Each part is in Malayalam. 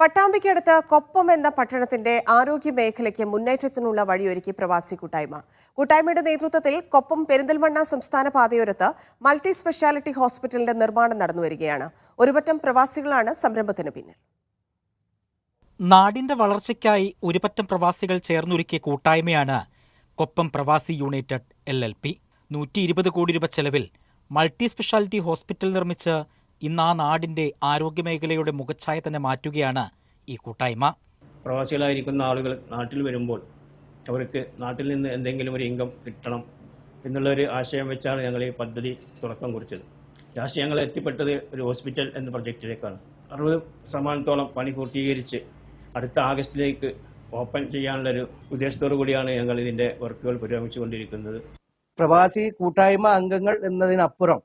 പട്ടാമ്പിക്കടുത്ത് കൊപ്പം എന്ന പട്ടണത്തിന്റെ ആരോഗ്യ മേഖലയ്ക്ക് മുന്നേറ്റത്തിനുള്ള വഴിയൊരുക്കി പ്രവാസി കൂട്ടായ്മ. കൂട്ടായ്മയുടെ നേതൃത്വത്തിൽ കൊപ്പം പെരിന്തൽമണ്ണ സംസ്ഥാന പാതയോരത്ത് മൾട്ടി സ്പെഷ്യാലിറ്റി ഹോസ്പിറ്റലിന്റെ നിർമ്മാണം നടന്നുവരികയാണ് ഒരുപറ്റം പ്രവാസികളാണ് സംരംഭത്തിന് പിന്നിൽ. നാടിന്റെ വളർച്ചയ്ക്കായി ഒരുപറ്റം പ്രവാസികൾ ചേർന്നൊരുക്കിയ കൂട്ടായ്മയാണ് കൊപ്പം പ്രവാസി യുണൈറ്റഡ് എൽ എൽ പി. നൂറ്റി ഇരുപത് കോടി രൂപ ചെലവിൽ മൾട്ടി സ്പെഷ്യാലിറ്റി ഹോസ്പിറ്റൽ നിർമ്മിച്ച് ഇന്ന് ആ നാടിന്റെ ആരോഗ്യമേഖലയുടെ മുഖച്ഛായ തന്നെ മാറ്റുകയാണ് ഈ കൂട്ടായ്മ. പ്രവാസികളായിരിക്കുന്ന ആളുകൾ നാട്ടിൽ വരുമ്പോൾ അവർക്ക് നാട്ടിൽ നിന്ന് എന്തെങ്കിലും ഒരു ഇൻകം കിട്ടണം എന്നുള്ള ഒരു ആശയം വെച്ചാണ് ഞങ്ങൾ ഈ പദ്ധതി തുടക്കം കുറിച്ചത്. ലാസ്റ്റ് ഞങ്ങൾ എത്തിപ്പെട്ടത് ഒരു ഹോസ്പിറ്റൽ എന്ന പ്രൊജക്റ്റിലേക്കാണ്. അറുപത് ശതമാനത്തോളം പണി പൂർത്തീകരിച്ച് അടുത്ത ആഗസ്റ്റിലേക്ക് ഓപ്പൺ ചെയ്യാനുള്ള ഒരു ഉദ്ദേശത്തോടു കൂടിയാണ് ഞങ്ങൾ ഇതിന്റെ വർക്കുകൾ പുരോഗമിച്ചുകൊണ്ടിരിക്കുന്നത്. പ്രവാസി കൂട്ടായ്മ അംഗങ്ങൾ എന്നതിനപ്പുറം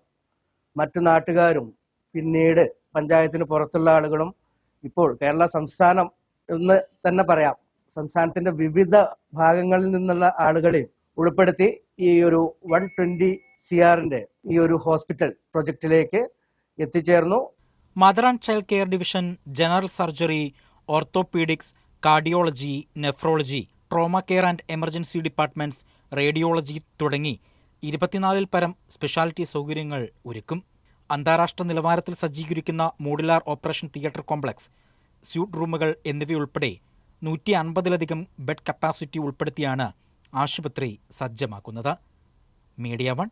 മറ്റു നാട്ടുകാരും പിന്നീട് പഞ്ചായത്തിന് പുറത്തുള്ള ആളുകളും ഇപ്പോൾ കേരള സംസ്ഥാനം എന്ന് തന്നെ പറയാം. സംസ്ഥാനത്തിന്റെ വിവിധ ഭാഗങ്ങളിൽ നിന്നുള്ള ആളുകളെ ഉൾപ്പെടുത്തി ഈ ഒരു വൺ ട്വന്റി സി ആറിന്റെ ഈ ഒരു ഹോസ്പിറ്റൽ പ്രൊജക്റ്റിലേക്ക് എത്തിച്ചേർന്നു. Mother and child care division general surgery orthopaedics cardiology nephrology trauma care and emergency departments radiology തുടങ്ങി. ഇരുപത്തിനാലിൽ പരം സ്പെഷ്യാലിറ്റി സൗകര്യങ്ങൾ ഒരുക്കും. അന്താരാഷ്ട്ര നിലവാരത്തിൽ സജ്ജീകരിക്കുന്ന modular operation theatre complex suite റൂമുകൾ എന്നിവയുൾപ്പെടെ നൂറ്റി അൻപതിലധികം ബെഡ് കപ്പാസിറ്റി ഉൾപ്പെടുത്തിയാണ് ആശുപത്രി സജ്ജമാക്കുന്നത്. Media one